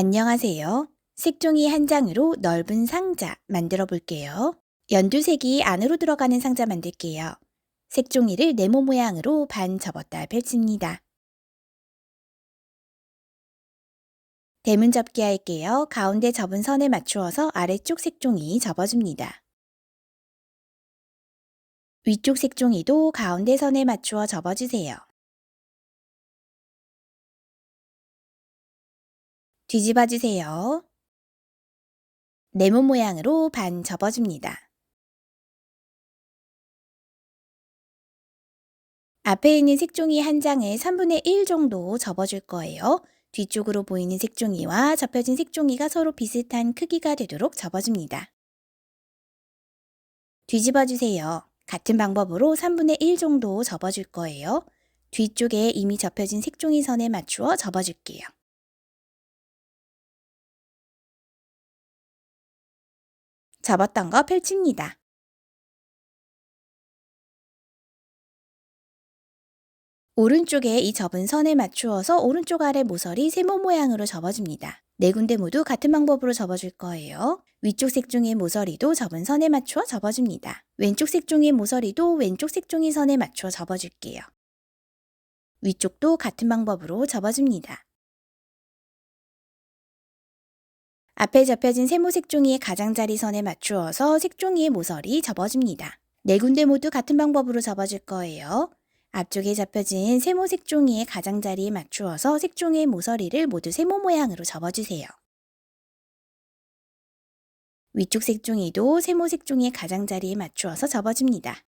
안녕하세요. 색종이 한 장으로 넓은 상자 만들어 볼게요. 연두색이 안으로 들어가는 상자 만들게요. 색종이를 네모 모양으로 반 접었다 펼칩니다. 대문 접기 할게요. 가운데 접은 선에 맞추어서 아래쪽 색종이 접어줍니다. 위쪽 색종이도 가운데 선에 맞추어 접어주세요. 뒤집어 주세요. 네모 모양으로 반 접어줍니다. 앞에 있는 색종이 한 장을 3분의 1 정도 접어줄 거예요. 뒤쪽으로 보이는 색종이와 접혀진 색종이가 서로 비슷한 크기가 되도록 접어줍니다. 뒤집어 주세요. 같은 방법으로 3분의 1 정도 접어줄 거예요. 뒤쪽에 이미 접혀진 색종이 선에 맞추어 접어줄게요. 접었던 거 펼칩니다. 오른쪽에 이 접은 선에 맞추어서 오른쪽 아래 모서리 세모 모양으로 접어줍니다. 네 군데 모두 같은 방법으로 접어줄 거예요. 위쪽 색종이 모서리도 접은 선에 맞추어 접어줍니다. 왼쪽 색종이 모서리도 왼쪽 색종이 선에 맞추어 접어줄게요. 위쪽도 같은 방법으로 접어줍니다. 앞에 접혀진 세모 색 종이의 가장자리 선에 맞추어서 색종이의 모서리 접어줍니다. 네 군데 모두 같은 방법으로 접어줄 거예요. 앞쪽에 접혀진 세모 색 종이의 가장자리에 맞추어서 색종이의 모서리를 모두 세모 모양으로 접어주세요. 위쪽 색종이도 세모 색종이의 가장자리에 맞추어서 접어줍니다.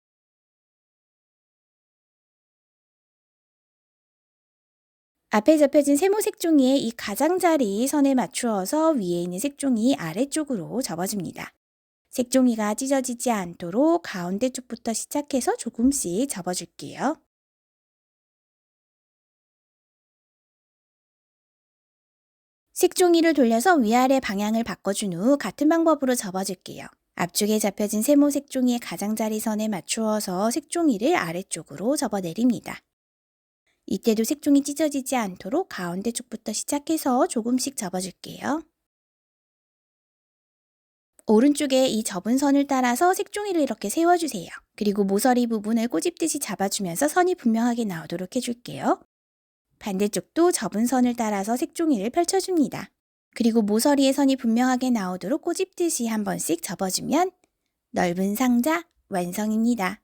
앞에 접혀진 세모 색종이의 이 가장자리 선에 맞추어서 위에 있는 색종이 아래쪽으로 접어줍니다. 색종이가 찢어지지 않도록 가운데 쪽부터 시작해서 조금씩 접어줄게요. 색종이를 돌려서 위아래 방향을 바꿔준 후 같은 방법으로 접어줄게요. 앞쪽에 잡혀진 세모 색종이의 가장자리 선에 맞추어서 색종이를 아래쪽으로 접어내립니다. 이때도 색종이 찢어지지 않도록 가운데 쪽부터 시작해서 조금씩 접어줄게요. 오른쪽에 이 접은 선을 따라서 색종이를 이렇게 세워주세요. 그리고 모서리 부분을 꼬집듯이 잡아주면서 선이 분명하게 나오도록 해줄게요. 반대쪽도 접은 선을 따라서 색종이를 펼쳐줍니다. 그리고 모서리의 선이 분명하게 나오도록 꼬집듯이 한 번씩 접어주면 넓은 상자 완성입니다.